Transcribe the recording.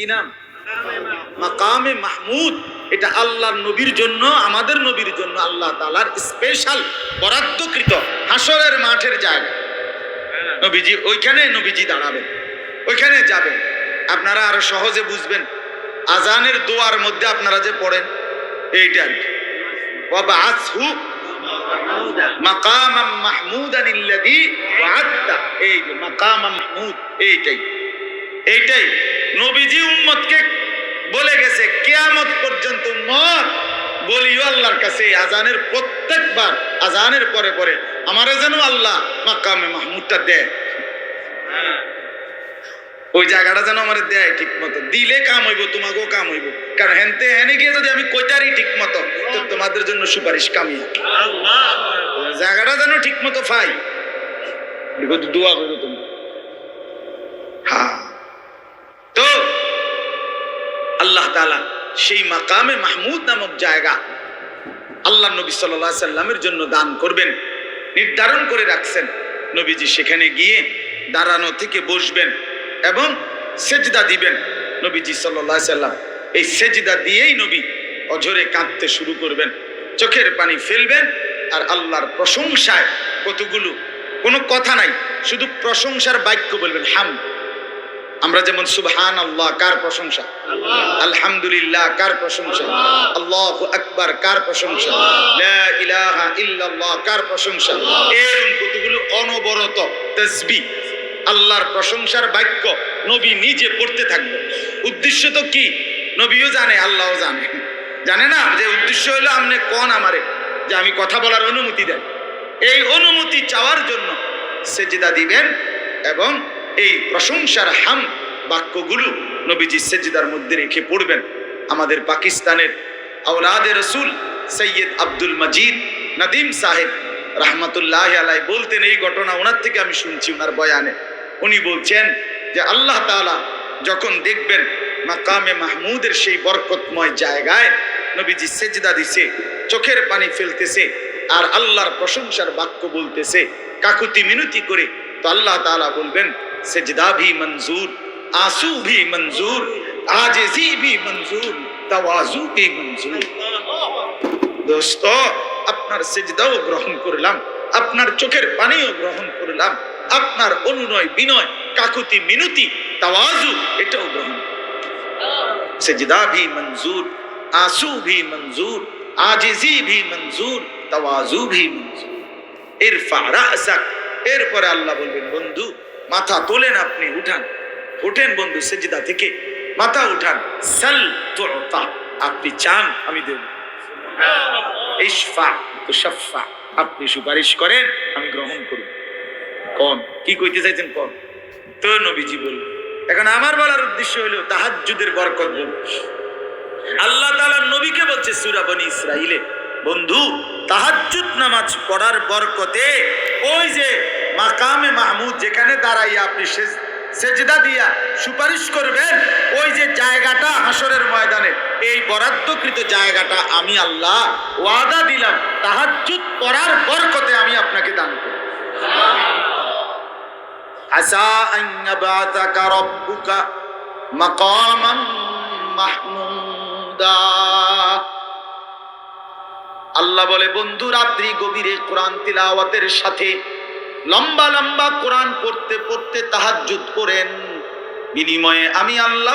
কি নাম? মাকামে মাহমুদ। এটা আল্লাহর নবীর জন্য, আমাদের নবীর জন্য আল্লাহ তাআলার স্পেশাল বরাদ্দকৃত হাসরের মাঠের জায়গা। নবীজি, ওইখানে নবীজি দাঁড়াবেন, ওইখানে যাবেন। আপনারা আরও সহজে বুঝবেন, আজানের দোয়ার মধ্যে আপনারা যে পড়েন, এইটা আর কি। মাকামাম মাহমুদান ইল্লাযী ওয়া'আদতা এই মাকামাম মাহমুদ, এইটাই। এইটাই। নবীজি উম্মতকে বলে গেছে কেয়ামত পর্যন্ত উম্মত বলিও আল্লাহর কাছে আজানের প্রত্যেকবার আজানের পরে পরে আমারে যেন আল্লাহ মাকামে মাহমুদটা দেয়। ওই জায়গাটা যেন আমার দেয় ঠিক মতো দিলে কাম হইব তোমাকেও কাম হইব। কারণ হেনতে হেনে গিয়ে যদি আমি কইতারি ঠিক মতো তো তোমাদের জন্য সুপারিশ কামিয়ে জায়গাটা যেন ঠিক মতো পাই দেখো দোয়া করো তুমি হ্যাঁ। আল্লাহ তাআলা সেই মাকামে মাহমুদ নামক জায়গা আল্লাহ নবী আলাইহি সাল্লামের জন্য দান করবেন, নির্ধারণ করে রাখছেন। নবীজি সেখানে গিয়ে দাঁড়ানো থেকে বসবেন এবং সেজদা দিবেন। নবীজি আলাইহি সাল্লাম এই সেজদা দিয়েই নবী অঝরে কাঁদতে শুরু করবেন। চোখের পানি ফেলবেন আর আল্লাহর প্রশংসায় কতগুলো, কোনো কথা নাই, শুধু প্রশংসার বাক্য বলবেন, হাম। আমরা যেমন সুবহান আল্লাহ কার প্রশংসা? আলহামদুলিল্লাহ কার প্রশংসা? আল্লাহ। আকবার কার প্রশংসা? লা ইলাহা ইল্লাল্লাহ কার প্রশংসা? এরকম কতগুলো অনবরত তাসবিহ আল্লাহর প্রশংসার বাক্য নবী নিজে পড়তে থাকবে। উদ্দেশ্য তো কি? নবীও জানে আল্লাহও জানে। জানে না? যে উদ্দেশ্য হলো আমনে কোন আমারে? যে আমি কথা বলার অনুমতি দেন এই অনুমতি চাওয়ার জন্য সেজদা দিবেন এবং এই প্রশংসার হাম বাক্যগুলো নবীজি সেজদার মধ্যে রেখে পড়বেন। আমাদের পাকিস্তানের আওলাদের রসুল সৈয়দ আব্দুল মজিদ নদীম সাহেব রহমতুল্লাহ আলাই বলতেন, এই ঘটনা ওনার থেকে আমি শুনছি ওনার বয়ানে। উনি বলছেন যে আল্লাহ তাআলা যখন দেখবেন মাকামে মাহমুদের সেই বরকতময় জায়গায় নবীজি সেজদা দিছে, চোখের পানি ফেলতেছে আর আল্লাহর প্রশংসার বাক্য বলতেছে, কাকুতি মিনতি করে, তো আল্লাহ তাআলা বলবেন সেজদা ভি মঞ্জুর आंसू भी मंजूर आजिजी भी मंजूर तवाजू भी मंजूर দোস্ত আপনার সেজদাও গ্রহণ করলাম আপনার চোখের পানিও গ্রহণ করলাম আপনার অনুনয় বিনয় কাকুতি মিনতি তাওয়াজু এটাও গ্রহণ সেজদা ভি মঞ্জুর आंसू भी मंजूर आजिजी भी मंजूर तवाजू भी मंजूर ইরফা রাসাক এরপরে আল্লাহ বলবেন বন্ধু মাথা তোলেন আপনি, উঠান। উঠেন বন্ধু, সেজদা থেকে। মাথা উঠান। সাল আপনি চান, আমি দেব। ইশফা, তুশাফা। আপনি সুপারিশ করেন, আমি গ্রহণ করব। কোন, কি কইতে চাইছেন কোন? তো নবীজি বলল এখন আমার বলার উদ্দেশ্য হলো তাহাজ্জুদের বরকত বলব আল্লাহ তাআলা নবীকে বলছে, সূরা বনি ইসরাইলে বন্ধু, তাহাজ্জুদ নামাজ পড়ার বরকতে ওই যে মাকামে মাহমুদ যেখানে দাঁড়াইয়া আপনি সেজ সেজদা দিয়া সুপারিশ করবেন, ওই যে জায়গাটা হাসরের ময়দানে, এই বরাদ্দকৃত জায়গাটা আমি আল্লাহ ওয়াদা দিলাম, তাহাজ্জুদ পড়ার বরকতে আমি আপনাকে দান করব। আসা আন ইয়াবাতাকা রাব্বুকা মাকামান মাহমুদা। আল্লাহ বলে, বন্ধু, রাত্রি গভীরে কোরআন তিলাওয়াতের সাথে লম্বা লম্বা কোরআন পড়তে পড়তে তাহাজ্জুদ করেন। বিনিময়ে আমি আল্লাহ